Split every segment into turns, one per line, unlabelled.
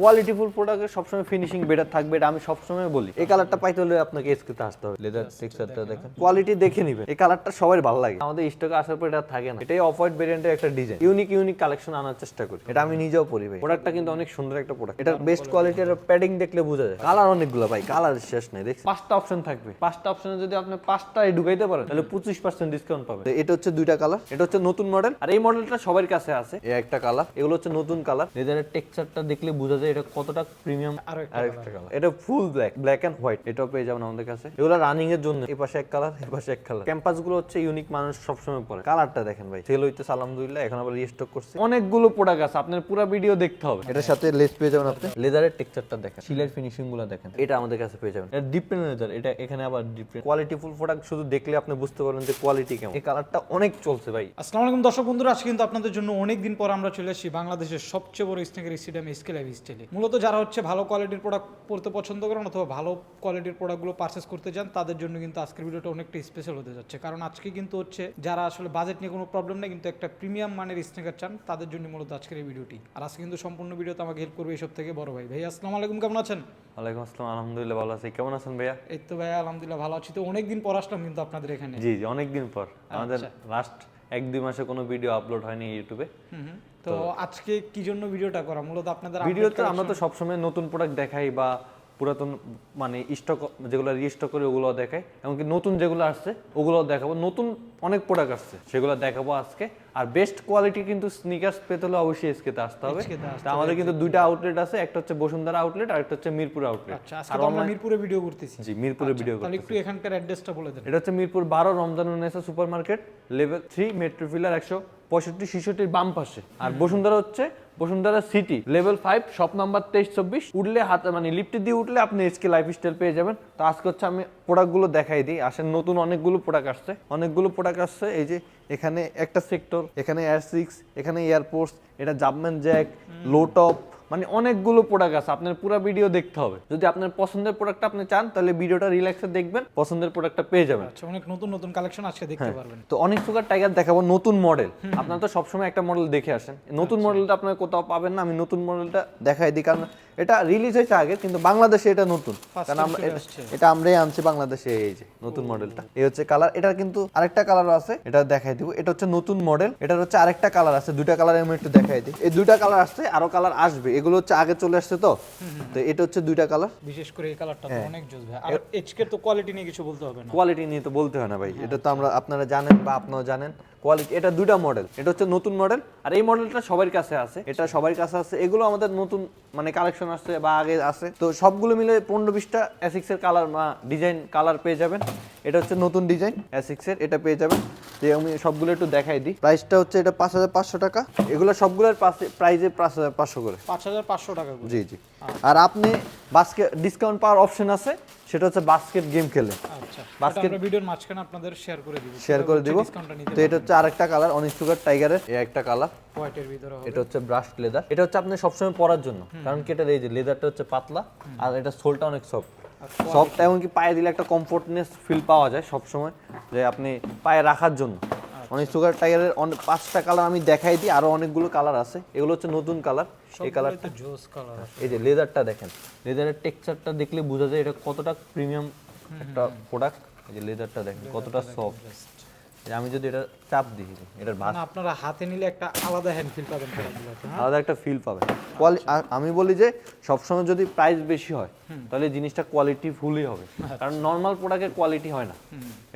কোয়ালিটিফুল প্রোডাক্টের সবসময় finishing better থাকবে এটা আমি সবসময় বলি। এই কালারটা পাইতে হলে আপনাকে এসকেতে আসতে হবে। লেদার টেক্সচারটা দেখেন। কোয়ালিটি দেখে নিবেন। এই কালারটা সবার ভালো লাগে। আমাদের স্টকে আসার পর এটা থাকে না। এটাই অফ হোয়াইট ভেরিয়েন্টের একটা ডিজাইন ইউনিক ইউনিক কালেকশন আনার চেষ্টা করি। এটা আমি নিজেও পরি ভাই। প্রোডাক্টটা কিন্তু অনেক সুন্দর একটা প্রোডাক্ট এটা বেস্ট কোয়ালিটি কোয়ালিটির প্যাডিং দেখলে বোঝা যায়। কালার অনেকগুলো ভাই। কালার শেষ নেই দেখছি পাঁচটা অপশন থাকবে। পাঁচটা অপশনে যদি আপনি পাঁচটাই ঢুকাইতে পারেন তাহলে পঁচিশ পার্সেন্ট ডিসকাউন্ট পাবেন। এটা হচ্ছে দুইটা কালার এটা হচ্ছে নতুন মডেল আর এই মডেলটা সবার কাছে আছে। এই একটা কালার এগুলো হচ্ছে নতুন কালার লেদারের টেক্সচারটা দেখলে বোঝা যায়। এটা কতটা প্রিমিয়াম
আরও একটা
আরেকটা কালার এটা full black black and white এটাও পেয়ে যাবেন আমাদের কাছে। এগুলো রানিং এর জন্য। এই পাশে এক কালার এই পাশে এক কালার ক্যাম্পাসগুলো হচ্ছে ইউনিক মানুষ সবসময় পরে। কালারটা দেখেন ভাই সেল হইতে আলহামদুলিল্লাহ এখন আবার রিস্টক করছে। অনেকগুলো প্রোডাক্ট আছে আপনার পুরো ভিডিও দেখতে হবে। এটার সাথে লেস পেয়ে যাবেন আপনি। লেদারের টেক্সচারটা দেখেন। সিলের ফিনিশিংগুলো দেখেন। এটা আমাদের কাছে পেয়ে যাবেন। এটা ডিপেন্ড লেদার এটা এখানে আবার ডিপেন্ড কোয়ালিটি ফুল প্রোডাক্ট শুধু দেখলে আপনি বুঝতে পারবেন যে কোয়ালিটি কেমন। এই কালারটা অনেক চলছে ভাই।
আসসালামু আলাইকুম দর্শক বন্ধুরা আজকে কিন্তু আপনাদের জন্য অনেক দিন পর আমরা চলে আসি বাংলাদেশের সবচেয়ে বড় স্নেকের স্টেডিয়াম স্কেল লাইভ স্টাইলে মূলত যারা হচ্ছে ভালো কোয়ালিটির প্রোডাক্ট পড়তে পছন্দ করেন অথবা ভালো কোয়ালিটির প্রোডাক্টগুলো পারচেস করতে চান তাদের জন্য কিন্তু আজকের ভিডিওটা অনেকটা স্পেশাল হতে যাচ্ছে। কারণ আজকে কিন্তু হচ্ছে যারা আসলে বাজেট নিয়ে কোনো প্রবলেম নেই কিন্তু একটা প্রিমিয়াম মানের স্নেকার চান তাদের জন্য মূলত আজকের এই ভিডিওটি আর আজকে কিন্তু সম্পূর্ণ ভিডিওতে আমাকে হেল্প করবে এইসব থেকে বড় ভাই। ভাই আসসালামু আলাইকুম কেমন আছেন?
ওয়ালাইকুম আসসালাম আলহামদুলিল্লাহ ভালো আছি। কেমন আছেন ভাইয়া?
এই তো ভাই আলহামদুলিল্লাহ ভালো আছি। তো অনেকদিন পর আসলাম কিন্তু আপনাদের এখানে।
জি জি অনেকদিন পর। আমাদের লাস্ট এক দুই মাসে কোনো ভিডিও আপলোড হয়নি ইউটিউবে।
তো আজকে কি জন্য ভিডিওটা করা? মূলত আপনাদের
ভিডিও তো আমরা তো সবসময় নতুন প্রোডাক্ট দেখাই বা পুরাতন মানে স্টক যেগুলো রিস্টক করে ওগুলো দেখাই। এমনকি নতুন যেগুলো আসছে ওগুলো দেখাবো। নতুন অনেক প্রোডাক্ট আসছে সেগুলো দেখাবো আজকে। আর বেস্ট কোয়ালিটি কিন্তু স্নিকার্স পেতে হলে অবশ্যই এসকেতে আসতে হবে। আমাদের কিন্তু দুইটা আউটলেট আছে একটা হচ্ছে বসুন্ধরা আউটলেট আর একটা হচ্ছে মিরপুর আউটলেট
আচ্ছা আজকে আমরা মিরপুরে ভিডিও করতেছি।
জি মিরপুরে ভিডিও
তাহলে একটু এখানকার অ্যাড্রেসটা বলে দেন।
এটা হচ্ছে মিরপুর বারো Ramzanunnesa super market level three metro pillar একশো পঁয়ষট্টি শিশুটির বাম পাশে। আর বসুন্ধরা হচ্ছে Bashundhara city level five shop number তেইশ চব্বিশ। উঠলে হাতে মানে লিফ্টে দিয়ে উঠলে আপনি এসকে লাইফ স্টাইল পেয়ে যাবেন। তো আজকে হচ্ছে আমি প্রোডাক্টগুলো দেখাই দিই। আসেন নতুন অনেকগুলো প্রোডাক্ট আসছে। অনেকগুলো প্রোডাক্ট আসছে এই যে এখানে একটা সেক্টর এখানে এয়ার সিক্স এখানে এয়ারপোর্টস এটা জাবম্যান জ্যাক লো টপ মানে অনেকগুলো প্রোডাক্ট আছে আপনার পুরো ভিডিও দেখতে হবে। যদি আপনার পছন্দের প্রোডাক্টটা আপনি চান তাহলে ভিডিওটা রিল্যাক্সে দেখবেন পছন্দের প্রোডাক্টটা পেয়ে যাবেন।
আচ্ছা অনেক নতুন নতুন কালেকশন আজকে দেখতে পারবেন।
তো অনেক সুগার টাইগার দেখাবো নতুন মডেল আপনারা তো সবসময় একটা মডেল দেখে আসেন। নতুন মডেলটা আপনারা কোথাও পাবেন না আমি নতুন মডেলটা দেখাই দিই কারণ এটা রিলিজ হয়েছে আগে কিন্তু বাংলাদেশে এটা নতুন। কারণ আমরা এটা- আমরাই আনছি বাংলাদেশে এই যে নতুন মডেলটা এই হচ্ছে কালার এটা কিন্তু আরেকটা কালার আছে এটা দেখাই দিব। এটা হচ্ছে নতুন মডেল এটার হচ্ছে আরেকটা কালার আছে দুইটা কালার আমি একটু দেখাই দিই। এই দুইটা কালার আসছে আরও কালার আসবে। এগুলো হচ্ছে আগে চলে আসছে তো? তো এটা হচ্ছে দুইটা কালার
বিশেষ করে এই কালারটা
হ্যাঁ।
তো অনেক জোস ভাই। আর এইচকে তো কোয়ালিটি নিয়ে কিছু বলতে হবে না।
কোয়ালিটি নিয়ে তো বলতে হয় না ভাই। এটা তো আমরা আপনারা জানেন বা আপনারাও জানেন। কোয়ালিটি এটা দুইটা মডেল এটা হচ্ছে নতুন মডেল আর এই মডেলটা সবার কাছে আছে। এটা সবার কাছে আছে। এগুলো আমাদের নতুন মানে কালেকশন আসছে বা আগে আছে। তো সবগুলো মিলে পনেরো বিশটা এসিক্স এর কালার বা ডিজাইন কালার পেয়ে যাবেন। এটা হচ্ছে নতুন ডিজাইন এসিক্স এর এটা পেয়ে যাবেন। যে আমি সবগুলো একটু দেখাই দিই। প্রাইসটা হচ্ছে এটা পাঁচ হাজার পাঁচশো টাকা। এগুলো সবগুলোর প্রাইসে পাঁচ হাজার পাঁচশো করে।
পাঁচ হাজার পাঁচশো টাকা
জি জি। আর আপনি বাসকে ডিসকাউন্ট পাওয়ার অপশন আছে। সেটা হচ্ছে বাস্কেট গেম খেলে।
আচ্ছা বাস্কেট আমরা ভিডিওর মাঝখানে আপনাদের শেয়ার করে দিব।
শেয়ার করে দিব। তো এটা হচ্ছে আরেকটা কালার অনেক সুগার টাইগারের এই একটা কালার
হোয়াইটের ভিতরে
এটা হচ্ছে ব্রাশ লেদার এটা হচ্ছে আপনি সবসময় পরার জন্য। কারণ কি এটার এই যে লেদারটা হচ্ছে পাতলা আর এটা সোলটা অনেক সফট সফট এমনকি পায়ে দিলে একটা কমফোর্টনেস ফিল পাওয়া যায় সবসময় যে আপনি পায়ে রাখার জন্য। অনেক সুগার টাইগারের অনেক পাঁচটা কালার আমি দেখাই দিই আরও অনেকগুলো কালার আছে। এগুলো হচ্ছে নতুন কালার এই কালার
জোস কালার
এই যে লেদারটা দেখেন। লেদারের টেক্সচারটা দেখলে বোঝা যায় এটা কতটা প্রিমিয়াম একটা প্রোডাক্ট এই যে লেদারটা দেখেন কতটা সফট আমি যদি এটা চাপ দিই এটার ভাত
আপনারা হাতে নিলে একটা আলাদা হ্যান্ড ফিল পাবেন হ্যাঁ?
আলাদা একটা ফিল পাবেন। আর আমি বলি যে সবসময় যদি প্রাইস বেশি হয় তাহলে জিনিসটা কোয়ালিটি ফুলই হবে। কারণ নর্মাল প্রোডাক্টের কোয়ালিটি হয় না।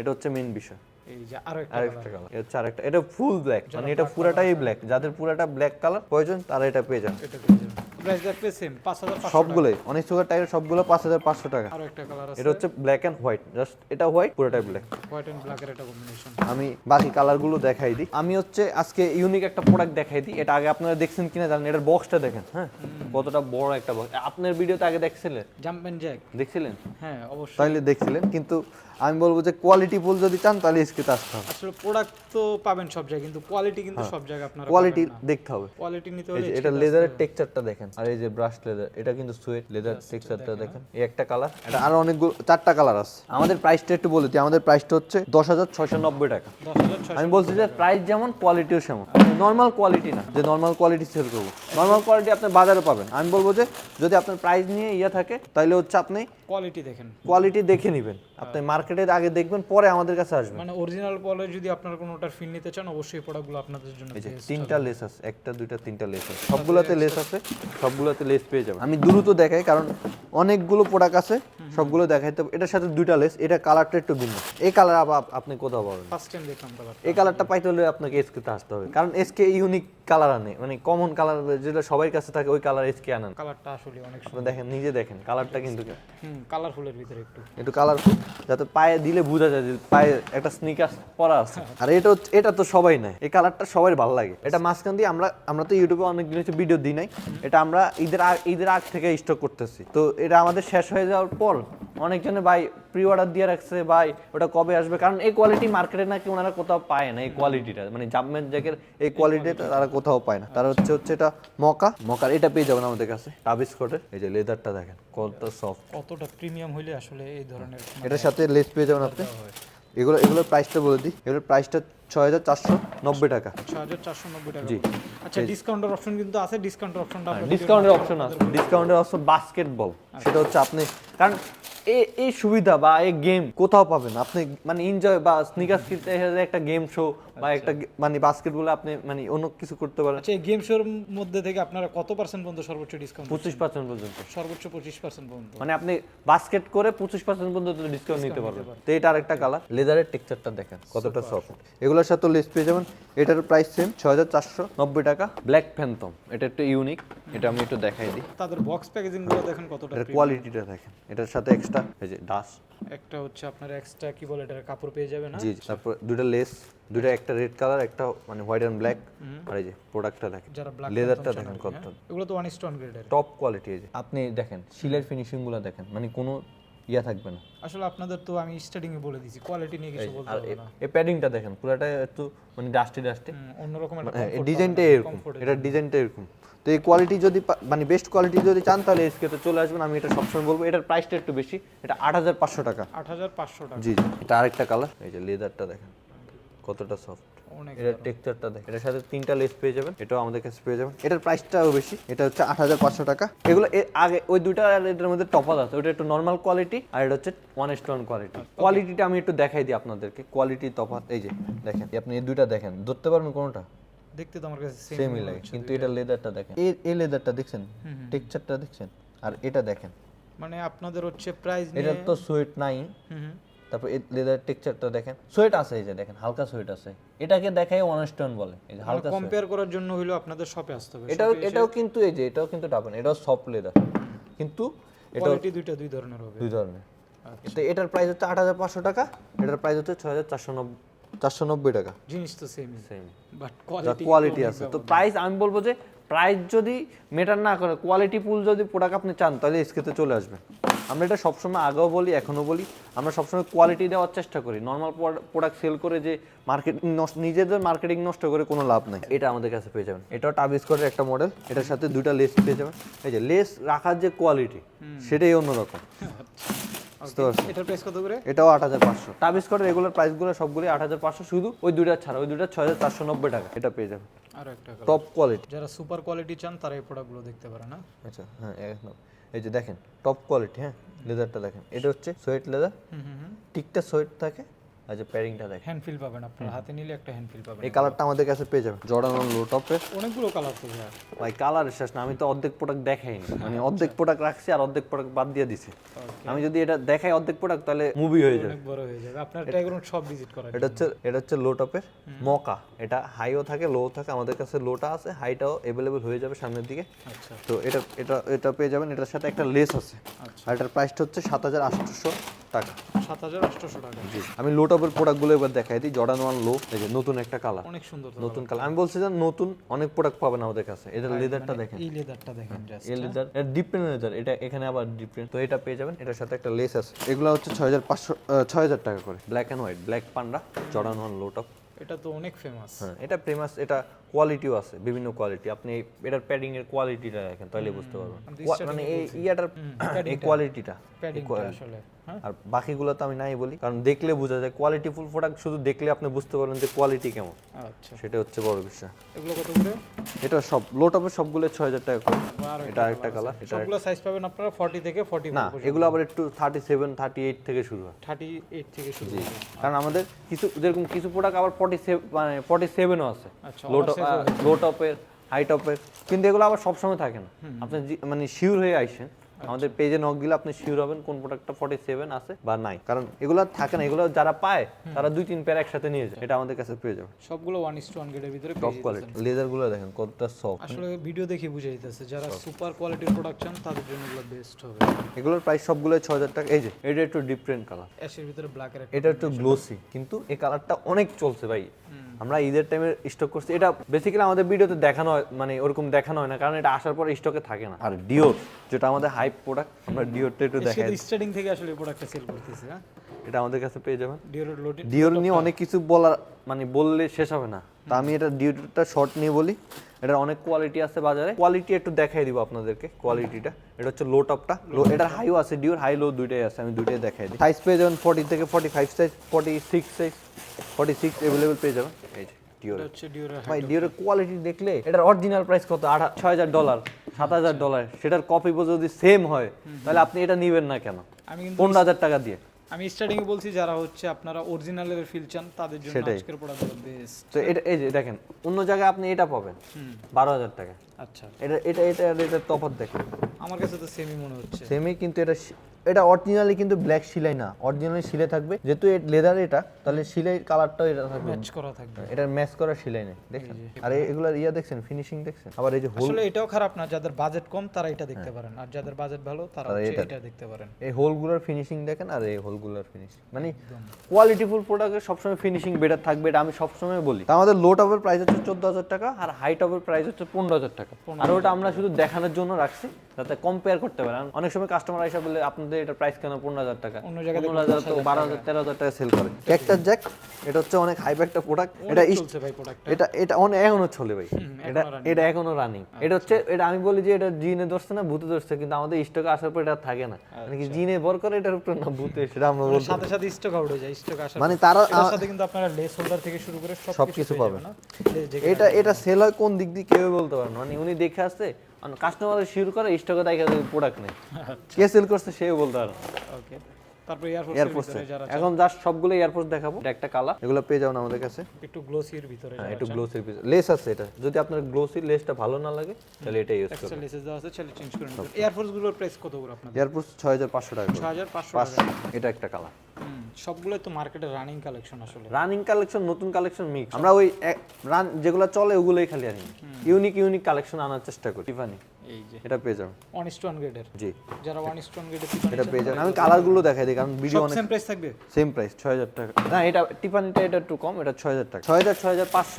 এটা হচ্ছে মেন বিষয়।
এই যে
আরেকটা কালার এটা আরেকটা। এটা ফুল ব্ল্যাক মানে এটা পুরাটাই ব্ল্যাক যাদের পুরাটা ব্ল্যাক কালার প্রয়োজন তারা এটা পেয়ে যান।
এটা পেয়ে
সবগুলোই অনেক সুগার টাইপের সবগুলো পাঁচ হাজার পাঁচশো টাকা। এটা হচ্ছে ব্ল্যাক অ্যান্ড হোয়াইট জাস্ট এটা হোয়াইট পুরোটাই ব্ল্যাক
হোয়াইট এন্ড ব্ল্যাকের একটা কম্বিনেশন
আমি বাকি কালারগুলো দেখাই দিই। আমি হচ্ছে আজকে ইউনিক একটা প্রোডাক্ট দেখাই দিই। এটা আগে আপনারা দেখছেন কিনা জানেন এটার বক্সটা দেখেন হ্যাঁ? কতটা বড় একটা বক্স আপনার ভিডিওতে আগে দেখছিলেন?
জ্যাক
দেখছিলেন?
হ্যাঁ অবশ্যই।
তাহলে দেখছিলেন। কিন্তু আমি বলব যে কোয়ালিটি ফুল যদি চান তাহলে স্কেতে আসতে হবে।
আসলে প্রোডাক্ট তো পাবেন সব জায়গায় কিন্তু কোয়ালিটি কিন্তু সব জায়গায় আপনারা
কোয়ালিটি দেখতে হবে।
কোয়ালিটি নিতে হলে
এটা লেদারের টেক্সচারটা দেখেন। আর এই যে ব্রাশ লেদার এটা কিন্তু সুয়েট লেদার টেক্সচারটা দেখেন এই একটা কালার এটা আরও অনেকগুলো চারটা কালার আছে। আমাদের প্রাইসটা একটু বলে দিই। আমাদের প্রাইসটা হচ্ছে দশ হাজার ছয়শো নব্বই টাকা। আমি বলছি যে প্রাইস যেমন কোয়ালিটিও সেমন। নর্মাল কোয়ালিটি না যে নর্মাল কোয়ালিটি সেল করব। নর্মাল কোয়ালিটি আপনি বাজারে পাবেন। আমি বলব যে যদি আপনার প্রাইস নিয়ে ইয়ে থাকে তাহলে হচ্ছে আপনি
কোয়ালিটি দেখেন।
কোয়ালিটি দেখে নেবেন। আপনি মার্কেটে আগে দেখবেন পরে আমাদের কাছে আসবেন
মানে অরিজিনাল পলে যদি আপনারা কোনোটার ফিল নিতে চান অবশ্যই প্রোডাক্টগুলো আপনাদের জন্য
এই যে তিনটা লেস আছে একটা দুইটা তিনটা লেস আছে। সবগুলোতে লেস আছে সবগুলোতে লেস পেয়ে যাবেন। আমি দ্রুত দেখাই কারণ অনেকগুলো প্রোডাক্ট আছে সবগুলো দেখাইতে। এটার সাথে দুইটা লেস এটা কালারটা একটু ভিন্ন। এই কালার আবার আপনি কোথাও পাবেন।
ফার্স্ট টাইম দেখলাম কালার
এই কালারটা পাইতে হলে আপনাকে এসকেতে আসতে হবে। কারণ এসকে ইউনিক কালার আনে। মানে কমন কালার যেটা সবার কাছে থাকে ওই কালার এসকে আনেন।
কালারটা আসলে অনেক সুন্দর
দেখেন নিজে দেখেন কালারটা কিন্তু
হুম কালারফুলের ভিতরে একটু।
একটু কালারফুল যাতে পায়ে দিলে বোঝা যায় যে পায়ে একটা স্নিকার পরা আছে। আর এটা এটা তো সবাই নেয়। এই কালারটা সবাই ভালো লাগে। এটা মাঝখান দিয়ে আমরা আমরা তো ইউটিউবে অনেক দিন হচ্ছে ভিডিও দিই নাই। এটা আমরা ঈদের ঈদের আগ থেকে স্টক করতেছি। তো এটা আমাদের শেষ হয়ে যাওয়ার পর অনেকজনে ভাই প্রি অর্ডার দিয়ে রাখছে ভাই ওটা কবে আসবে? কারণ এই কোয়ালিটি মার্কেটে নাকি ওনারা কোথাও পায় না এই কোয়ালিটিটা মানে জামমেন্ট জ্যাকের এই কোয়ালিটিটা তারা কোথাও পায় না। তারা হচ্ছে হচ্ছে এটা মকা। মকার এটা পেয়ে যাবেন আমাদের কাছে টাবিস কোটের এই যে লেদারটা দেখেন কতটা সফট
কতটা প্রিমিয়াম হইলে আসলে এই ধরনের
এটার সাথে পেয়ে যাবেন আপনি। এগুলো এগুলোর প্রাইসটা বলে দিই। এগুলোর প্রাইসটা ছয় হাজার চারশো নব্বই টাকা।
ছয় হাজার চারশো নব্বই টাকা।
জি।
আচ্ছা ডিসকাউন্টের অপশন কিন্তু আছে ডিসকাউন্টের অপশনটা
ডিসকাউন্টের অপশন আছে। ডিসকাউন্টের অপশন বাস্কেটবল সেটা হচ্ছে আপনি কারণ এই এই সুবিধা বা এই গেম কোথাও পাবেন। আপনি মানে এনজয় বা স্নিকার কিনতে একটা গেম শো বা একটা মানে বাস্কেটবল আপনি মানে অন্য কিছু করতে পারেন।
আচ্ছা এই গেম শোর মধ্যে থেকে আপনারা কত পার্সেন্ট পর্যন্ত সর্বোচ্চ ডিসকাউন্ট
পঁচিশ পার্সেন্ট পর্যন্ত।
সর্বোচ্চ পঁচিশ পার্সেন্ট পর্যন্ত।
মানে আপনি বাস্কেট করে পঁচিশ পার্সেন্ট পর্যন্ত ডিসকাউন্ট নিতে পারবেন। তো এটা আরেকটা কালার লেদারের টেক্সচারটা দেখেন কতটা সফট এগুলোর সাথে লেস পেয়ে যাবেন। এটার প্রাইস সেম ছয় হাজার চারশো নব্বই টাকা। ব্ল্যাক ফ্যান্টম এটা একটু ইউনিক এটা আমি একটু দেখাই দিই।
তাদের বক্স প্যাকেজিংগুলো দেখেন কতটা
কোয়ালিটিটা দেখেন। এটার সাথে এক্সট্রা এই যে ডাস
একটা হচ্ছে আপনার এক্সট্রা কি বলে এটার কাপড় পেয়ে যাবে না?
জি। তারপর দুটো লেস দুটো একটা রেড কালার একটা মানে হোয়াইট অ্যান্ড ব্ল্যাক আর এই যে প্রোডাক্টটা দেখেন।
যারা
লেদারটা দেখেন কত।
এগুলো তো ওয়ান স্টোন গ্রেডের
টপ কোয়ালিটি এই যে। আপনি দেখেন শিলের ফিনিশিংগুলো দেখেন। মানে কোনো ইয়া থাকবে না।
আসলে আপনাদের তো আমি স্টার্টিং এ বলে দিয়েছি কোয়ালিটি নিয়ে কিছু বলতে
আর
হবে না।
এই প্যাডিংটা দেখেন পুরোটা একটু মানে ডাস্টি ডাস্টি
অন্যরকম একটা
হ্যাঁ ডিজাইনটা এরকম এটা ডিজাইনটা এরকম। তো এই কোয়ালিটি যদি মানে বেস্ট কোয়ালিটি যদি চান তাহলে এসকে তো চলে আসবেন। আমি এটা সবসময় বলব এটার প্রাইসটা একটু বেশি এটা আট হাজার পাঁচশো টাকা।
আট হাজার পাঁচশো টাকা।
জি জি এটা আরেকটা কালার এই যে লেদারটা দেখেন কতটা সফট এটার টেক্সচারটা দেখেন এটার সাথে তিনটা লেস পেয়ে যাবেন। এটাও আমাদের কাছে পেয়ে যাবেন। এটার প্রাইসটাও বেশি। এটা হচ্ছে আট হাজার পাঁচশো টাকা। এগুলো এর আগে ওই দুইটা আর এটার মধ্যে টপাত আছে। ওটা একটু নর্মাল কোয়ালিটি আর এটা হচ্ছে ওয়ান স্টোন কোয়ালিটি কোয়ালিটিটা আমি একটু দেখাই দিই আপনাদেরকে। কোয়ালিটি তফাৎ এই যে দেখেন। আপনি এই দুইটা দেখেন। ধরতে পারবেন কোনোটা?
দেখতে তো আমার কাছে সেম
সেমই লাগে। কিন্তু এটা লেদারটা দেখেন। এই লেদারটা দেখছেন? টেক্সচারটা দেখছেন? আর এটা দেখেন।
মানে আপনাদের হচ্ছে প্রাইস
এটা তো সোয়েট নাই। তারপর এই লেদার টেক্সচারটা দেখেন সোয়েট আছে এই যে দেখেন হালকা সোয়েট আছে। এটাকে দেখাই ওয়ান স্টোন বলে এই যে
মানে
হালকা
কম্পেয়ার করার জন্য হইল আপনাদের শপে আসতে হবে।
এটাও এটাও কিন্তু এই যে এটাও কিন্তু টাপেন এটাও সফট লেদার কিন্তু এটাও
কোয়ালিটি দুইটা দুই ধরনের হবে।
দুই ধরনের।
আচ্ছা।
তো এটার প্রাইস হচ্ছে আট হাজার পাঁচশো টাকা এটার প্রাইস হচ্ছে ছয় হাজার চারশো নব্বই চারশো নব্বই টাকা।
জিনিস তো সেমই
সেম
বাট কোয়ালিটি
কোয়ালিটি আছে। তো প্রাইস আমি বলব যে প্রাইস যদি মেটার না করে কোয়ালিটি ফুল যদি প্রোডাক্ট আপনি চান তাহলে এসকেতে চলে আসবেন আমরা এটা সবসময় আগেও বলি এখনও বলি। আমরা সবসময় কোয়ালিটি দেওয়ার চেষ্টা করি। নর্মাল প্রোডাক্ট সেল করে যে মার্কেটিং নষ্ট নিজেদের মার্কেটিং নষ্ট করে কোনো লাভ নাই। এটা আমাদের কাছে পেয়ে যাবেন। এটাও টাবিস করে একটা মডেল এটার সাথে দুইটা লেস পেয়ে যাবেন। এই যে লেস রাখার যে কোয়ালিটি সেটাই অন্যরকম। বুঝতে
এটার প্রাইস কত করে?
এটাও আট হাজার পাঁচশো। রেগুলার প্রাইসগুলো সবগুলো আট হাজার পাঁচশো। শুধু ওই দুইটা ছাড়া ওই দুইটা ছয় হাজার চারশো নব্বই টাকা। এটা পেয়ে যাবেন।
আর একটা
টপ কোয়ালিটি
যারা সুপার কোয়ালিটি চান তারা এই প্রোডাক্টগুলো দেখতে পারে না
আচ্ছা হ্যাঁ একদম। এই যে দেখেন টপ কোয়ালিটি হ্যাঁ লেদারটা দেখেন এটা হচ্ছে সোয়েট লেদার
হুম হুম হুম।
টিকটা সোয়েট থাকে যে প্যারিংটা দেখেন।
হ্যান্ড ফিল পাবেন আপনার হাতে নিলে একটা হ্যান্ড ফিল পাবেন।
এই কালারটা আমাদের কাছে পেয়ে যাবেন। জর্ডান লো টপের।
অনেকগুলো কালার তো
ভাই কালার শেষ না আমি তো অর্ধেক প্রোডাক্ট দেখাইনি। মানে অর্ধেক প্রোডাক্ট রাখছি আর অর্ধেক প্রোডাক্ট বাদ দিয়ে দিছি। আমি যদি এটা দেখাই অর্ধেক প্রোডাক্ট তাহলে মুভি হয়ে যাবে।
অনেক বড় হয়ে যাবে। আপনার সব ভিজিট করার
এটা হচ্ছে এটা হচ্ছে লো টপের মকা। এটা হাইও থাকে লো থাকে। আমাদের কাছে লোটা আছে হাইটাও অ্যাভেলেবেল হয়ে যাবে সামনের দিকে।
আচ্ছা।
তো এটা এটা এটা পেয়ে যাবেন। এটার সাথে একটা লেস আছে।
আচ্ছা।
আর এটার প্রাইসটা হচ্ছে সাত হাজার আটশোশো টাকা।
সাত হাজার আটশোশো টাকা।
জি। আমি লো টপের প্রোডাক্টগুলো এবার দেখাই দিই। জর্ডান ওয়ান লো এই যে নতুন একটা কালার
অনেক সুন্দর
নতুন কালার আমি বলছি যে নতুন অনেক প্রোডাক্ট পাবেন আমাদের কাছে। এটা লেদারটা দেখেন।
এই লেদারটা দেখেন জাস্ট
এই লেদার এটা ডিফারেন্ট লেদার এটা এখানে আবার ডিফারেন্ট তো এটা পেয়ে যাবেন। এটার সাথে একটা লেস আছে। এগুলো হচ্ছে ছয় হাজার পাঁচশো ছয় হাজার টাকা করে। Black and white black panda Jordan one low top
এটা তো অনেক ফেমাস
হ্যাঁ এটা ফেমাস এটা কোয়ালিটিও আছে বিভিন্ন কোয়ালিটি আপনি এটার প্যাডিং এর কোয়ালিটিটা দেখেন তাহলে বুঝতে পারবেন। মানে এই ইয়াটার এই কোয়ালিটিটা
প্যাডিং আসলে হ্যাঁ।
আর বাকিগুলো তো আমি নাই বলি কারণ দেখলে বোঝা যায় কোয়ালিটিফুল প্রোডাক্ট শুধু দেখলে আপনি বুঝতে পারবেন যে কোয়ালিটি কেমন।
আচ্ছা।
সেটা হচ্ছে বড় বিষয়।
এগুলো কত করে?
এটা সব লো টপের সবগুলো ছয় হাজার টাকা করে। এটা আরেকটা কালার এটা
সবগুলো সাইজ পাবেন আপনারা 40 থেকে 40
না এগুলো আবার একটু থার্টি সেভেন থার্টি এইট থেকে শুরু হয়।
38 থেকে শুরু হবে।
কারণ আমাদের কিছু যেরকম কিছু প্রোডাক্ট আবার ফর্টি সেভেন মানে ফর্টি সেভেনও আছে।
আচ্ছা
লো
ও
লো টপের হাই টপের কিন্তু এগুলো আবার সবসময় থাকে না। আপনি মানে শিওর হয়ে আইসেন। আমাদের পেজে নক দিলে আপনি শিওর হবেন কোন প্রোডাক্টটা ফর্টি সেভেন আছে বা নাই। কারণ এগুলো থাকে না এগুলো যারা পায় তারা দুই তিন পেয়ার একসাথে নিয়ে যায়। এটা আমাদের কাছে পেয়ে যাবে
সবগুলো 1 is to 1 গ্রেডের ভিতরে
টপ কোয়ালিটি লেজারগুলো দেখেন কতটা সফট
আসলে ভিডিও দেখে বুঝে যেতেছে যারা সুপার কোয়ালিটির প্রোডাক্ট চান তাদের জন্য এগুলো বেস্ট হবে।
এগুলোর প্রাইস সবগুলো ছ হাজার টাকা। এই যে এটা একটু ডিফারেন্ট কালার
অ্যাশের ভিতরে ব্ল্যাকের একটা
এটা একটু গ্লোসি কিন্তু এই কালারটা অনেক চলছে ভাই। আমরা ঈদের টাইমে স্টক করছি। এটা বেসিক্যালি আমাদের ভিডিওতে দেখানো হয় মানে ওরকম দেখানো হয় না কারণ এটা আসার পরে স্টকে থাকে না। আর ডিওর যেটা আমাদের হাইপ প্রোডাক্ট আমরা ডিওরটা একটু দেখাই।
স্টার্টিং থেকে আসলে প্রোডাক্টটা সেল করতেছি হ্যাঁ?
এটা আমাদের কাছে পেয়ে যাবেন। ডিওর নিয়ে অনেক কিছু বলার মানে বললে শেষ হবে না। তা আমি এটা ডিওরটা শর্ট নিয়ে বলি। এটার অনেক কোয়ালিটি আছে বাজারে। কোয়ালিটি একটু দেখাই দিব আপনাদেরকে কোয়ালিটিটা এটা হচ্ছে লো টপটা লো এটার হাইও আছে ডিওর হাই লো দুইটাই আছে আমি দুইটাই দেখাই দিই। সাইজ পেয়ে যাবেন ফর্টি থেকে forty five size forty six size forty six available পেয়ে যাবেন। এই যে ভাই ডিওরের কোয়ালিটি দেখলে এটার অরিজিনাল প্রাইস কত? আট ছয় হাজার ডলার সাত হাজার ডলার সেটার কপি যদি সেম হয় তাহলে আপনি এটা নিবেন না কেন? পনেরো হাজার টাকা দিয়ে।
আমি স্টার্টিং এ বলছি যারা হচ্ছে আপনারা অরিজিনাল এর ফিল চান তাদের জন্য। আজকের প্রোডাক্ট বেস্ট
তো এটা এই যে দেখেন অন্য জায়গায় আপনি এটা পাবেন। বারো হাজার টাকা।
আচ্ছা।
এটা এটা এটা এটা তফাৎ দেখেন।
আমার কাছে তো সেমি মনে হচ্ছে।
সেমি কিন্তু এটা এটা অরিজিনালি কিন্তু ব্ল্যাক সিলাই না। অরিজিনালি সিলাই থাকবে। যেহেতু লেদার এটা তাহলে সিলাই কালারটাও এটা থাকবে।
ম্যাচ করা থাকবে।
এটার ম্যাচ করা সিলাই নেই দেখছেন? আর এগুলার ইয়া দেখছেন ফিনিশিং দেখছেন? আবার এই যে হোল
আসলে এটাও খারাপ না যাদের বাজেট কম তারা এটা দেখতে পারেন। আর যাদের বাজেট ভালো তারা
এটা-
এটা দেখতে পারেন।
এই হোলগুলোর ফিনিশিং দেখেন আর এই হোলগুলোর ফিনিশিং মানে কোয়ালিটিফুল প্রোডাক্টের সবসময় ফিনিশিং বেটার থাকবে এটা আমি সবসময় বলি। আমাদের লো টপের প্রাইস হচ্ছে চোদ্দ হাজার টাকা আর হাই টপের প্রাইস হচ্ছে পনেরো হাজার টাকা আর ওটা আমরা শুধু দেখানোর জন্য রাখছি যাতে কম্পেয়ার করতে পারেন। অনেক সময় কাস্টমার এসে বলে আপনাদের এটা প্রাইস কেন? পনেরো হাজার টাকা।
অন্য জায়গায়
পনেরো হাজার তো বারো হাজার তেরো হাজার টাকা সেল করে। ক্যাক্টার জ্যাক এটা হচ্ছে অনেক হাইপ একটা প্রোডাক্ট এটা
এটা চলছে ভাই প্রোডাক্টটা
এটা এটা অনেক এখনও চলে ভাই। এটা এটা এখনও রানিং এটা হচ্ছে এটা আমি বলি যে এটা জিনে ধরছে না ভূতে ধরছে কিন্তু আমাদের স্টকে আসার পর এটা থাকে না। মানে কি জিনে বর করে এটার উপর না ভূতে সেটা আমরা বলতে
সাথে সাথে স্টক আউট হয়ে যায় স্টক আসার
মানে তারা
সাথে কিন্তু আপনারা লেস হোল্ডার থেকে শুরু করে সব
সবকিছু
পেয়ে
পাবেন।
না?
এটা এটা সেল হয় কোন দিক দিয়ে কেউ বলতে পারে না। মানে উনি দেখে আসছে কাস্টমার শুরু করে স্টকে দেখা প্রোডাক্ট নেই। কে সেল করছে সেও বলতে পারো
ওকে তারপর এয়ারফোর্স
এয়ারফোর্স
যারা
এখন জাস্ট সবগুলো এয়ারফোর্স দেখাবো। এটা একটা কালার এগুলো পেয়ে যাবেন আমাদের কাছে।
একটু গ্লোসির ভিতরে
হ্যাঁ একটু গ্লোসির পিস লেস আছে এটা। যদি আপনার গ্লোসি লেসটা ভালো না লাগে তাহলে এটা ইউজ করুন
এক্সট্রা লেসেস দেওয়া আছে চলে চেঞ্জ করে এয়ারফোর্সগুলোর প্রাইস কত করে আপনাদের?
এয়ারফোর্স ছয় হাজার পাঁচশো টাকা
6500 টাকা
এটা একটা
হুম, সবগুলো তো মার্কেটে রানিং কালেকশন আসলে।
রানিং কালেকশন নতুন কালেকশন মিক্স আমরা ওই রান যেগুলো চলে ওগুলোই খালি আনি ইউনিক ইউনিক কালেকশন আনার চেষ্টা করি। টিফানি
এই যে।
এটা পেয়ে যাবেন।
ওয়ান ইস টু গ্রেডের
জি।
যারা ওয়ান ইস টু গ্রেডের
এটা পেয়ে যাবেন। আমি কালারগুলো দেখাই দিই কারণ ভিডিও অনেক
সেম প্রাইস থাকবে?
সেম প্রাইস ছয় হাজার টাকা। না এটা টিপানিটা এটা একটু কম এটা ছয় হাজার টাকা।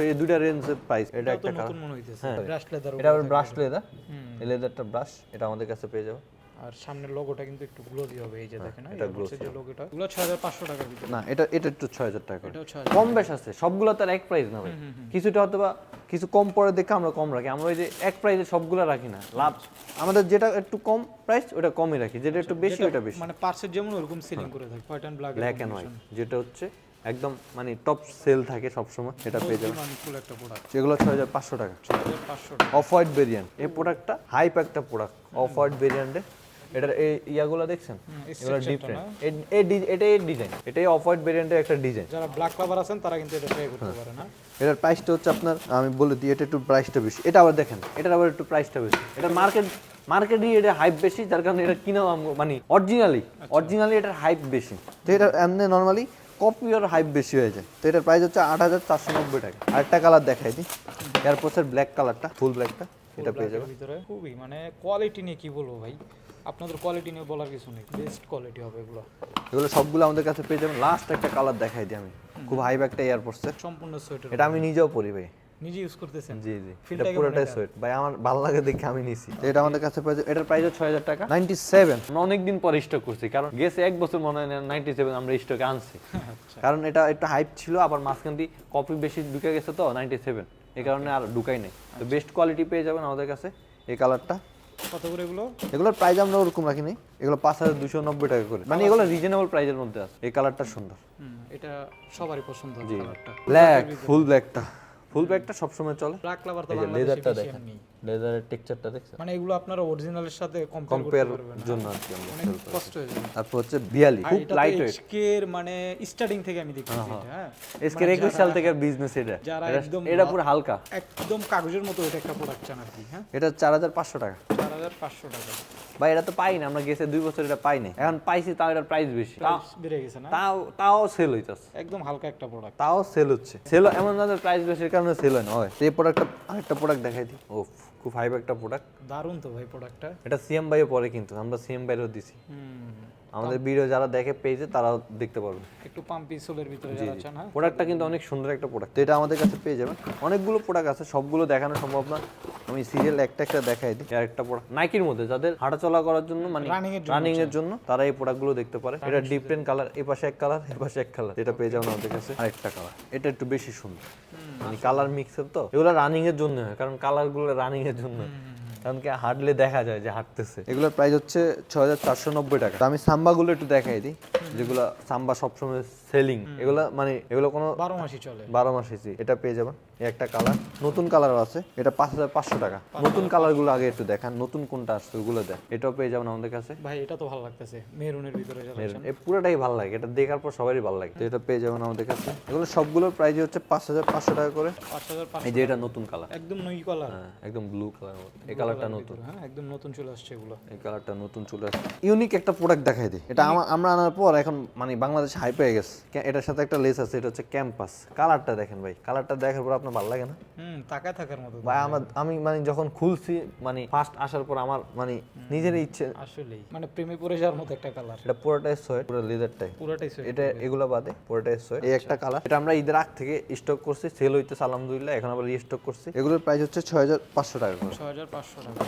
এই দুইটা রেঞ্জের প্রাইস এটা একটা কালার
নতুন মনে হইতেছে
হ্যাঁ।
ব্রাশ লেদার
এটা ব্রাশ লেদার এই লেদারটা ব্রাশ এটা আমাদের কাছে পেয়ে যাবে
আর সামনের লোগোটা কিন্তু একটু গ্লোজি হবে এই যে দেখেন
হ্যাঁ, এটা
এয়ারফোর্সের যে লোগোটা এগুলো 6500 টাকার ভিতরে।
না এটা এটা একটু ছয় হাজার টাকা করে।
এটাও 6000
কম বেশ আছে সবগুলো তার এক প্রাইস না ভাই। কিছুটা হয়তো বা কিছু কম পরে দেখে আমরা কম রাখি। আমরা ওই যে এক প্রাইসে সবগুলো রাখি না। লাভ আমাদের যেটা একটু কম প্রাইস ওটা কমই রাখি। যেটা একটু বেশি ওটা বেশি।
মানে পার্সের যেমন ওরকম সেলিং করে থাকে white and black
black and white যেটা হচ্ছে একদম মানে টপ সেল থাকে সবসময় এটা পেয়ে যাবেন।
মানে একটা প্রোডাক্ট
যেগুলো ছয় হাজার পাঁচশো টাকা।
6500 টাকা।
অফ হোয়াইট ভেরিয়েন্ট এই প্রোডাক্টটা হাইপ একটা প্রোডাক্ট অফ হোয়াইট ভেরিয়েন্টে এটার এই ইয়াগুলো দেখছেন? এগুলো ডিফারেন্ট এটাই ডিজাইন এটাই অফ হোয়াইট ভেরিয়েন্টের একটা ডিজাইন
যারা ব্ল্যাক লাভার আছেন তারা কিন্তু এটা ট্রাই করতে পারে না।
এটার প্রাইসটা হচ্ছে আপনার আমি বলে দিই এটা একটু প্রাইসটা বেশি। এটা আবার দেখেন এটার আবার একটু প্রাইসটা বেশি। এটা মার্কেট মার্কেটই এটা হাইপ বেশি যার কারণে এটা কিনা মানে অরিজিনালি অরিজিনালি এটার হাইপ বেশি। তো এটা এমনি নর্মালি কপি আর হাইপ বেশি হয়ে যায়। তো এটার প্রাইস হচ্ছে আট হাজার চারশো নব্বই টাকা। আরেকটা কালার দেখাই দিই। এয়ারপোর্টসের ব্ল্যাক কালারটা ফুল ব্ল্যাকটা এটা পেয়ে যাবে
ভিতরে খুবই মানে কোয়ালিটি নিয়ে কি বলব ভাই? আপনাদের কোয়ালিটি নিয়ে বলার কিছু নেই বেস্ট কোয়ালিটি হবে এগুলো।
এগুলো সবগুলো আমাদের কাছে পেয়ে যাবেন। লাস্ট একটা কালার দেখাই দিই আমি। খুব হাইপ একটা এয়ারপোর্টসের
সম্পূর্ণ সোয়েটার
এটা আমি নিজেও পরি ভাই।
নিজে ইউজ করতেছেন?
জি জি। এটা পুরোটাই সোয়েট ভাই আমার ভালো লাগে দেখে আমি নিছি। এটা আমাদের কাছে পেয়ে যাবে- এটার প্রাইস ছয় হাজার টাকা। নাইনটি সেভেন অনেকদিন পরে স্টক করছি কারণ গেছে এক বছর মনে হয় নাইনটি সেভেন আমরা স্টকে আনছি।
আচ্ছা।
কারণ এটা একটা হাইপ ছিল আবার মাঝখান দিয়ে কপি বেশি ঢুকে গেছে তো নাইনটি সেভেন এই কারণে আর ঢুকাই নাই। তো বেস্ট কোয়ালিটি পেয়ে যাবেন আমাদের কাছে এই কালারটা
কত করে এগুলো?
এগুলোর প্রাইস আমরা ওরকম রাখিনি। এগুলো পাঁচ হাজার দুশো নব্বই টাকা করে। মানে এগুলো রিজনেবল প্রাইসের মধ্যে আছে। এই কালারটা সুন্দর।
এটা সবারই পছন্দ কালারটা
ব্ল্যাক ফুল ব্ল্যাকটা ফুল ব্ল্যাকটা সবসময় চলে। লেদারটা দেখেন। লেদারের টেক্সচারটা দেখছেন?
মানে এগুলো আপনারা অরিজিনালের সাথে কম্পেয়ার করতে
জন্য আর কি আমরা
অনেক কষ্ট হয়ে যাবে।
তারপর হচ্ছে বিয়ালি
আর
খুব
এটা
লাইট ওয়েট
এর মানে স্টার্টিং থেকে আমি দেখতেছি এটা হ্যাঁ।
এসকের একুশ সাল থেকে বিজনেস এটা।
যারা একদম
এটা পুরো হালকা।
একদম কাগজের মতো এটা একটা প্রোডাক্ট চান আর কি হ্যাঁ।
এটা চার হাজার পাঁচশো টাকা।
চার হাজার পাঁচশো টাকা।
ভাই এটা তো পাই না আমরা গেছে দুই বছর এটা পাই না এখন পাইছি তাও এটার প্রাইস বেশি। তাও-
বেড়ে গেছে না?
তাও তাও সেল হইতাছে।
একদম হালকা একটা প্রোডাক্ট
তাও সেল হচ্ছে। সেল এমন না প্রাইস বেশির কারণে সেল হয় না। হয় তো এই প্রোডাক্টটা আরেকটা প্রোডাক্ট দেখাই দিই। ও খুব হাইপ একটা প্রোডাক্ট
দারুণ তো ভাই প্রোডাক্টটা
এটা সিএম বাইও পরে কিন্তু আমরা সিএম বাইরেও দিছি। আমাদের ভিডিও যারা দেখে পেজে তারাও দেখতে পারবে।
একটু পাম্পি সোলের ভিতরে যারা চান হ্যাঁ।
প্রোডাক্টটা কিন্তু অনেক সুন্দর একটা প্রোডাক্ট এটা আমাদের কাছে পেয়ে যাবেন। অনেকগুলো প্রোডাক্ট আছে সবগুলো দেখানো সম্ভব না। আমি সিরিয়াল একটা একটা দেখাই দিই। আর একটা প্রোডাক্ট নাইকির মধ্যে যাদের হাঁটাচলা করার জন্য মানে রানিং এর জন্য তারা এই প্রোডাক্টগুলো দেখতে পারে। এটা ডিফারেন্ট কালার এই পাশে এক কালার এই পাশে এক কালার এটা পেয়ে যাবেন আমাদের কাছে। আরেকটা কালার এটা একটু বেশি সুন্দর। মানে কালার মিক্সার তো। এগুলো রানিং এর জন্য হয় কারণ কালারগুলো রানিং এর জন্য কারণ কি হাঁটলে দেখা যায় যে হাঁটতেছে। এগুলোর প্রাইস হচ্ছে ছ হাজার চারশো নব্বই টাকা। তো আমি সাম্বাগুলো একটু দেখাই দিই যেগুলো সাম্বা সবসময় সেলিং এগুলো মানে এগুলো কোনো
বারো মাসই চলে।
বারো মাস এসি এটা পেয়ে যাবেন। একটা কালার নতুন কালার আছে এটা পাঁচ হাজার পাঁচশো টাকা। নতুন কালারগুলো আগে একটু দেখান নতুন কোনটা আসছে ওগুলো দেখ। এটাও পেয়ে যাবেন আমাদের কাছে।
ভাই এটা তো ভালো লাগতেছে মেরুনের ভিতরে
মেরুন এই পুরোটাই ভালো লাগে এটা দেখার পর সবারই ভালো লাগে। তো এটা পেয়ে যাবেন আমাদের কাছে। এগুলো সবগুলোর প্রাইস হচ্ছে পাঁচ হাজার পাঁচশো টাকা করে।
পাঁচ হাজার পাঁচশো
এই যে এটা নতুন কালার
একদম নই কালার
হ্যাঁ একদম ব্লু কালার এই কালারটা নতুন।
হ্যাঁ একদম নতুন চলে আসছে এগুলো।
এই কালারটা নতুন চলে আসছে। ইউনিক একটা প্রোডাক্ট দেখাই দিই। এটা আমরা আনার পর এখন মানে বাংলাদেশ হাই পেয়ে গেছে। এটার সাথে একটা লেস আছে এটা হচ্ছে ক্যাম্পাস। কালারটা দেখেন ভাই কালারটা দেখার পর আপনার ভালো লাগে না?
হুম তাকায় থাকার মতো।
ভাই আমার আমি মানে যখন খুলছি মানে ফার্স্ট আসার পর আমার মানে নিজের ইচ্ছে
আসলেই। মানে প্রেমে পড়ে যাওয়ার মতো একটা কালার
এটা পুরোটাই সোয়েট পুরো লেদারটাই
পুরোটাই sweat।
এটা এগুলো বাদে পুরোটাই সোয়েট এই একটা কালার এটা আমরা ঈদের আগ থেকে স্টক করছি সেল হইতেছে আলহামদুলিল্লাহ এখন আবার রিস্টক করছি। এগুলোর প্রাইস হচ্ছে ছয় হাজার পাঁচশো টাকা করে।
ছ হাজার পাঁচশো টাকা।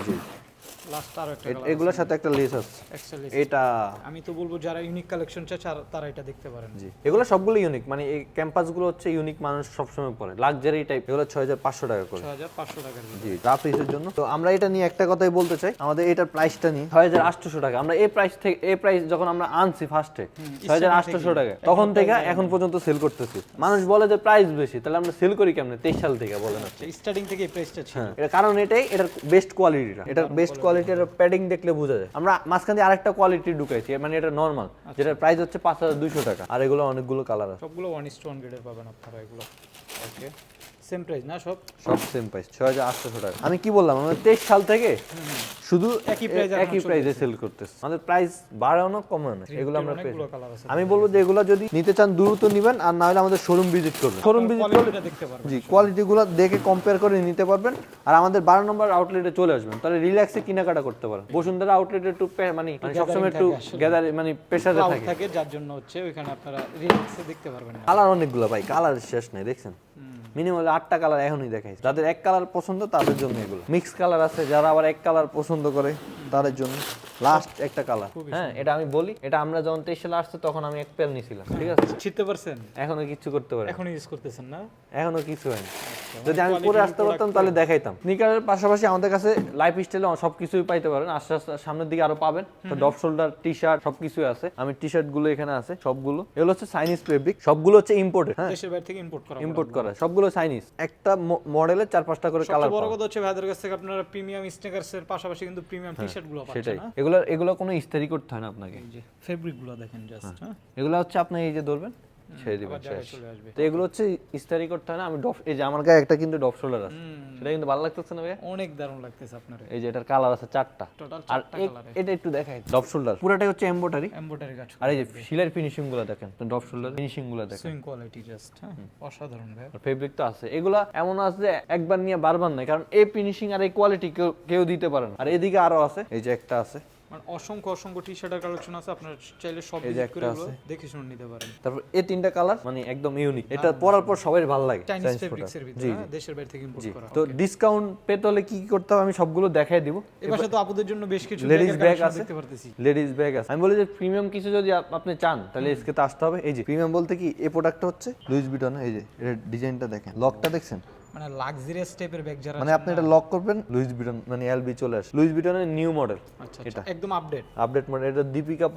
লাস্ট আরও একটা
এগুলোর সাথে একটা লেস আছে। এটা
আমি তো বলব যারা ইউনিক কালেকশন চায় তারা- এটা দেখতে পারেন।
জি। এগুলো সবগুলো ইউনিক মানে এই ক্যাম্পাসগুলো হচ্ছে ইউনিক মানুষ সবসময় পরে। লাক্সারি টাইপ এগুলো ছয় হাজার পাঁচশো টাকা করে।
ছ হাজার পাঁচশো টাকার
জি রাফ ইউজের জন্য। তো আমরা এটা নিয়ে একটা কথাই বলতে চাই। আমাদের এটার প্রাইসটা নিয়ে। ছয় হাজার আটশোশো টাকা। আমরা এই প্রাইস থেকে এই প্রাইস যখন আমরা আনছি ফার্স্টে ছয় হাজার আটশোশো টাকা। তখন থেকে এখন পর্যন্ত সেল করতেছি। মানুষ বলে যে প্রাইস বেশি। তাহলে আমরা সেল করি কেমনে? তেইশ সাল থেকে বলে না
স্টার্টিং থেকে এই প্রাইসটা ছিল।
হ্যাঁ। এটা কারণ এটাই। এটার বেস্ট কোয়ালিটিটা এটার বেস্ট কোয়ালিটির প্যাডিং দেখলে বোঝা যায়। আমরা মাঝখান দিয়ে আরেকটা কোয়ালিটি ঢুকাইছি মানে এটা নর্মাল যেটা প্রাইস হচ্ছে পাঁচ হাজার দুইশো টাকা। আর এগুলো অনেকগুলো কালার আছে।
সবগুলো ওয়ান ইস টু ওয়ান গ্রেডের পাবেন আপনারা এগুলো। ওকে সেম প্রাইস না সব?
সব সেম প্রাইস ছয় হাজার আটশোশো টাকা। আমি কি বললাম আমরা তেইশ সাল থেকে শুধু
একই
এ- একই প্রাইসে সেল করতেছে। আমাদের প্রাইস বাড়ানো কমানো এগুলো আমরা আমি বলব যে এগুলো যদি নিতে চান দ্রুত নিবেন আর না হলে আমাদের শোরুম ভিজিট করবেন। শোরুম ভিজিট করলে
কোয়ালিটিটা দেখতে পারবেন।
জি কোয়ালিটিগুলো দেখে কম্পেয়ার করে নিতে পারবেন আর আমাদের বারো নম্বর আউটলেটে চলে আসবেন। তাহলে রিল্যাক্সে কেনাকাটা করতে পারেন। বসুন্ধরা আউটলেটে একটু মানে সবসময় একটু গ্যাদার মানে প্রেশারে থাকে।
থাকে যার জন্য হচ্ছে ওইখানে আপনারা রিল্যাক্সে দেখতে পারবেন
কালার অনেকগুলো ভাই কালার শেষ নেই দেখছেন? মিনিমাম আটটা কালার এখনই দেখাই যাদের এক কালার পছন্দ তাদের জন্য এগুলো। মিক্স কালার আছে যারা আবার এক কালার পছন্দ করে তাদের জন্য লাস্ট একটা কালার হ্যাঁ এটা আমি বলি এটা আমরা যখন তেইশ সালে আসছে তখন আমি এক পেল নিছিলাম ঠিক আছে?
ছিটতে পারছেন?
এখনও কিছু করতে পারি
এখন ইউজ করতেছেন না?
এখনও কিছু হয়নি যদি আমি পরে আসতে পারতাম তাহলে দেখাইতাম। স্নিকারের পাশাপাশি আমাদের কাছে লাইফ স্টাইলে সব কিছুই পাইতে পারেন। আস্তে আস্তে সামনের দিকে আরও পাবেন। তো ডপ শোল্ডার টি শার্ট সবকিছুই আছে। আমি টি শার্টগুলো এখানে আছে সবগুলো। এগুলো হচ্ছে চাইনিজ ফেব্রিক সবগুলো হচ্ছে ইম্পোর্টেড হ্যাঁ।
দেশের বাইরে থেকে ইম্পোর্ট করা
ইম্পোর্ট করা। সবগুলো চাইনিজ একটা মডেলের চার পাঁচটা করে কালার
বড় কথা হচ্ছে ভাইদের কাছ থেকে আপনারা প্রিমিয়াম স্নেকার্স এর পাশাপাশি কিন্তু প্রিমিয়াম টি শার্টগুলো পাচ্ছেন
সেটাই।
না
এগুলো এগুলো কোনো ইস্তারি করতে হয় না আপনাকে।
ফেব্রিকগুলো দেখেন জাস্ট হ্যাঁ?
এগুলো হচ্ছে আপনি এই যে ধরবেন ছেড়ে দিবেন শেষ। তো এগুলো হচ্ছে ইস্তারি করতে হয় না? আমি ডপ এই যে আমার গায়ে একটা কিন্তু ডপ শোল্ডার আছে। সেটা কিন্তু ভালো লাগতেছে না ভাইয়া?
অনেক দারুণ লাগতেছে আপনার।
এই যে এটার কালার আছে চারটা। আর এটা একটু দেখাই। ডপ শোল্ডার পুরোটাই হচ্ছে এমব্রয়ডারি
এমব্রয়ডারি কাজ
আর এই যে শিলার ফিনিশিংগুলো দেখেন। ডপ শোল্ডার ফিনিশিংগুলো দেখেন।
সুইং কোয়ালিটি জাস্ট হ্যাঁ? অসাধারণ ভাই
আর ফেব্রিক তো আছে। এগুলা এমন আছে যে একবার নিয়ে বারবার নাই। কারণ এই ফিনিশিং আর এই কোয়ালিটি কেউ কেউ দিতে পারে না। আর এদিকে আরও আছে। এই যে একটা আছে।
মানে অসংখ্য অসংখ্য টি শার্টের কালেকশন আছে আপনারা চাইলে সব ভিজিট করে। দেখে শুনে নিতে পারেন।
তারপর এই তিনটা কালার মানে একদম ইউনিক এটা পরার পর সবাই ভালো লাগে
চাইনিজ
Chinese
ফেব্রিক্স এর ভিতরে হ্যাঁ, দেশের বাইরে থেকে ইম্পোর্ট করা।
তো ডিসকাউন্ট পেতে হলে কি কি করতে হবে? আমি সবগুলো দেখাই দিব।
পাশে তো আপুদের জন্য বেশ কিছু
bag
কালেকশন
আছে?
দেখতে পারতেছি।
লেডিস ব্যাগ আছে। আমি বলি যে প্রিমিয়াম কিছু যদি আপনি চান তাহলে এসকে তো আসতে হবে। এই যে প্রিমিয়াম বলতে কি এই প্রোডাক্টটা হচ্ছে লুইস বিটন এই যে এর ডিজাইনটা দেখেন। লকটা দেখছেন?
মানে লাক্সারিয়াস টাইপের ব্যাগ যারা
মানে আপনি এটা লক করবেন লুইস বিটন মানে এলবি চলে আসে। লুইস বিটনের নিউ মডেল এটা।
একদম আপডেট
আপডেট এটা দীপিকা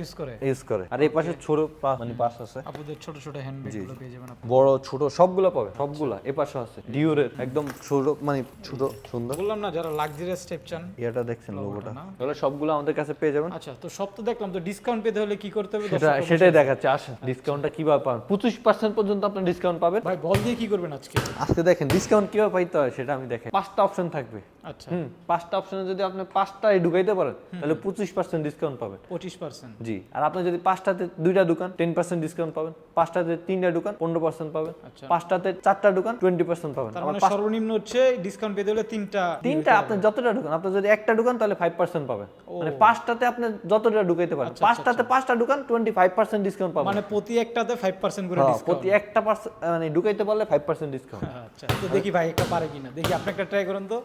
ইউজ করে।
ইউজ করে। আর এই পাশে ছোট মানে পাশ আছে।
আপুদের ছোট ছোট হ্যান্ড ব্যাগগুলো পেয়ে যাবেন
বড় ছোট সবগুলো পাবে সবগুলা এ পাশে আছে। ডিওরের একদম ছোট মানে ছোট সুন্দর।
বললাম না যারা লাক্সারিয়াস টাইপ চান
এটা দেখছেন লোগোটা? এগুলো সবগুলো আমাদের কাছে পেয়ে যাবেন।
আচ্ছা তো সব তো দেখলাম তো ডিসকাউন্ট পেতে হলে কি করতে হবে?
সেটা সেটাই দেখাচ্ছে আসেন। ডিসকাউন্টটা কীভাবে পাবেন? পঁচিশ পার্সেন্ট পর্যন্ত আপনার ডিসকাউন্ট পাবেন।
ভাই বল দিয়ে কি করবেন আজকে?
আজকে দেখেন ডিসকাউন্ট কীভাবে পাইতে হয় সেটা আমি দেখেন। পাঁচটা অপশন থাকবে।
আচ্ছা।
হুম পাঁচটা অপশনে যদি আপনি পাঁচটায় ঢুকাইতে পারেন তাহলে পঁচিশ পার্সেন্ট ডিসকাউন্ট পাবেন।
পঁচিশ পার্সেন্ট
জি আর আপনি যদি পাঁচটাতে দুইটা দোকান টেন পার্সেন্ট ডিসকাউন্ট পাবেন। পাঁচটাতে তিনটা দোকান পনেরো পার্সেন্ট পাবেন।
আচ্ছা।
পাঁচটাতে চারটা দোকান টোয়েন্টি পার্সেন্ট পাবেন।
মানে সর্বনিম্ন হচ্ছে ডিসকাউন্ট পেতে হলে তিনটা
তিনটা আপনি যতটা ঢুকান আপনি যদি একটা ঢুকান তাহলে ফাইভ পার্সেন্ট পাবেন। মানে পাঁচটাতে আপনি যতটা ঢুকাইতে পারেন। পাঁচটাতে পাঁচটা ঢুকান টোয়েন্টি ফাইভ পার্সেন্ট ডিসকাউন্ট পাবেন।
মানে প্রতি একটাতে ফাইভ পার্সেন্ট করে
হ্যাঁ,
ডিসকাউন্ট
প্রতি একটা পার্সেন্ট মানে ঢুকাইতে পারলে ফাইভ পার্সেন্ট ডিসকাউন্ট
আচ্ছা তো দেখি ভাই একটা পারে কিনা। দেখি আপনি একটা ট্রাই করুন তো।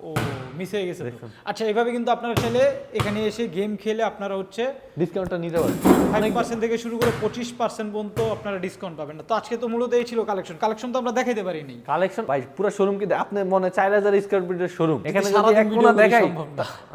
ও। মিস হয়ে গেছে আচ্ছা এভাবে কিন্তু আপনারা এখানে এসে গেম খেলে আপনারা হচ্ছে
ডিসকাউন্টটা নিতে পারেন।
ফাইভ পার্সেন্ট থেকে শুরু করে পঁচিশ পার্সেন্ট পর্যন্ত আপনারা ডিসকাউন্ট পাবেন না। তো আজকে তো মূলত এই ছিল কালেকশন কালেকশন তো আমরা দেখাইতে পারিনি।
কালেকশন ভাই পুরো শোরুম কি আপনি মনে চার হাজার স্কোয়ার ফিটের শোরুম এখানে যদি
সারাদিন
এক কোনা দেখাই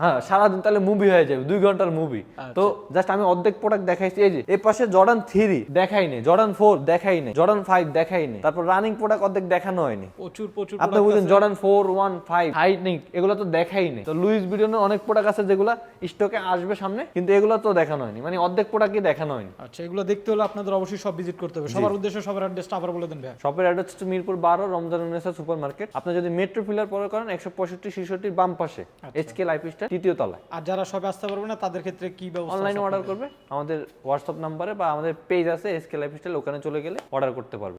হ্যাঁ সারাদিন তাহলে মুভি হয়ে যাবে দুই ঘণ্টার মুভি তো জাস্ট আমি অর্ধেক প্রোডাক্ট দেখাইছি এই যে এই পাশে জর্ডান থ্রি দেখাই নেই জর্ডান ফোর দেখাই নেই জর্ডান ফাইভ দেখাই নেই। তারপর রানিং প্রোডাক্ট অর্ধেক দেখানো হয়নি।
প্রচুর প্রচুর
আপনি বুঝলেন জর্ডান ফোর ওয়ান ফাইভ হাইটনিক এগুলো তো দেখাই নেই তো লুইস বিডিয়নের অনেক প্রোডাক্ট আছে যেগুলো স্টকে আসবে সামনে কিন্তু এগুলো তো দেখানো হয়নি। মানে অর্ধেক প্রোডাক্টই দেখানো হয়নি।
আচ্ছা এগুলো দেখতে হলে আপনাদের অবশ্যই সব ভিজিট করতে হবে। সবার উদ্দেশ্যে সবার অ্যাড্রেসটা আবার বলে দেন ভাই
শপের অ্যাড্রেস হচ্ছে মিরপুর বারো রমজান উন্নেসা সুপার মার্কেট আপনি যদি মেট্রো ফিলার পরে করেন একশো পঁয়ষট্টি ছেষট্টির বাম পাশে এইচকে লাইফ স্টাইল তৃতীয় তলায়।
আর যারা সবে আসতে পারবে না তাদের ক্ষেত্রে কি ব্যবস্থা
অনলাইনে অর্ডার করবে আমাদের হোয়াটসঅ্যাপ নাম্বারে বা আমাদের পেজ আছে এসকে লাইফ স্টাইল ওখানে চলে গেলে অর্ডার করতে পারবে।